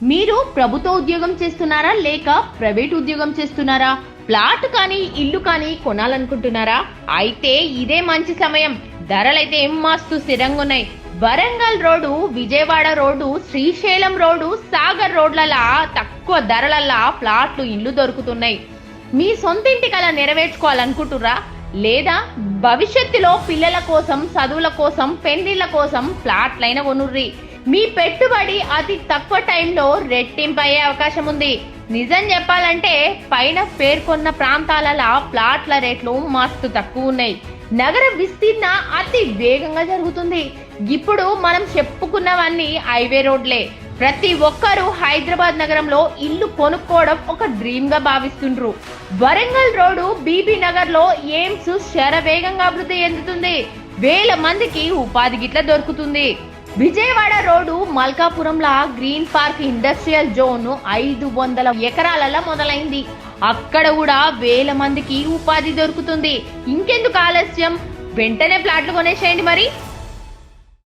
మీరు ప్రభుత్వ ఉద్యోగం చేస్తున్నారా లేక ప్రైవేట్ ఉద్యోగం చేస్తున్నారా? ప్లాట్ కానీ ఇల్లు కానీ కొనాలనుకుంటున్నారా? అయితే ఇదే మంచి సమయం. ధరలైతే ఏం మస్తు స్థిరంగా ఉన్నాయి. Warangal road Vijayawada road Srisailam road Sagar రోడ్లలా తక్కువ ధరలల్లా ప్లాట్లు ఇల్లు దొరుకుతున్నాయి. మీ సొంత ఇంటి కల నెరవేర్చుకోవాలనుకుంటురా లేదా భవిష్యత్తులో పిల్లల కోసం చదువుల కోసం పెళ్ళిళ్ళ కోసం ప్లాట్లైన కొనుర్రి. మీ పెట్టుబడి అతి తక్కువ టైంలో రెట్టింపు అయ్యే అవకాశం ఉంది. నిజం చెప్పాలంటే పైన పేర్కొన్న ప్రాంతాలలో ప్లాట్ల రేట్లు మస్తు తక్కువ ఉన్నాయి. నగర విస్తీర్ణ అతి వేగంగా జరుగుతుంది. ఇప్పుడు మనం చెప్పుకున్నవన్నీ హైవే రోడ్లే. ప్రతి ఒక్కరూ హైదరాబాద్ నగరంలో ఇల్లు కొనుక్కోవడం ఒక డ్రీమ్గా భావిస్తుండ్రు. వరంగల్ రోడ్డు బీబీ నగర్లో ఎయిమ్స్ శరవేగంగా అభివృద్ధి చెందుతుంది. వేల మందికి ఉపాధి గిట్ల దొరుకుతుంది. విజయవాడ రోడ్డు మల్కాపురంలా గ్రీన్ పార్క్ ఇండస్ట్రియల్ జోన్ ఐదు వందల ఎకరాలలో మొదలైంది. అక్కడ కూడా వేల మందికి ఉపాధి దొరుకుతుంది. ఇంకెందుకు ఆలస్యం? వెంటనే ప్లాట్లు కొనేసేయండి మరి.